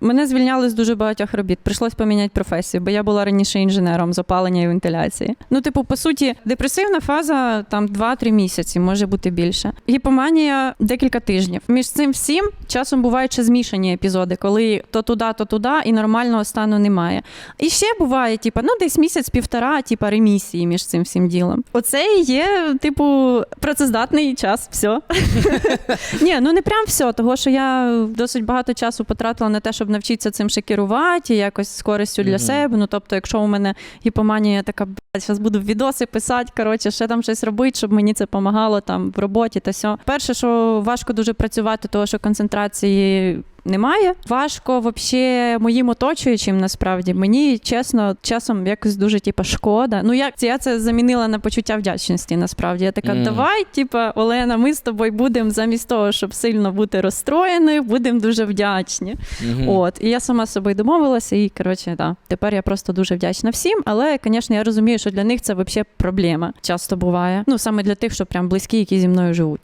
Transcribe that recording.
Мене звільняли з дуже багатьох робіт. Прийшлось поміняти професію, бо я була раніше інженером з опалення і вентиляції. Ну, типу, по суті, депресивна фаза там 2-3 місяці, може бути більше. Гіпоманія декілька тижнів. Між цим всім часом бувають ще змішані епізоди, коли то туди, то туди, і нормального стану немає. І ще буває, типу, ну десь місяць-півтора, типу, ремісії між цим всім ділом. Оце і є, типу, працездатний час. Все. Ні, ну не прям все, того що я досить багато часу потратила на те, щоб навчитися цим ще керувати, якось з користю для Мгм. себе. Ну тобто, якщо у мене гіпоманія, така блядь, зараз буду відоси писати, коротше, ще там щось робити, щоб мені це допомагало там в роботі та сьо. Перше, що важко дуже працювати, того що концентрації. Немає важко вообще моїм оточуючим насправді. Мені чесно, часом якось дуже типа шкода. Ну як я це замінила на почуття вдячності. Насправді я така, Мгм. давай, типа, Олена, ми з тобою будемо замість того, щоб сильно бути розстроєною, будемо дуже вдячні. Мгм. От, і я сама з собою домовилася, і коротше, да, тепер я просто дуже вдячна всім. Але, звісно, я розумію, що для них це взагалі проблема часто буває. Ну саме для тих, що прям близькі, які зі мною живуть.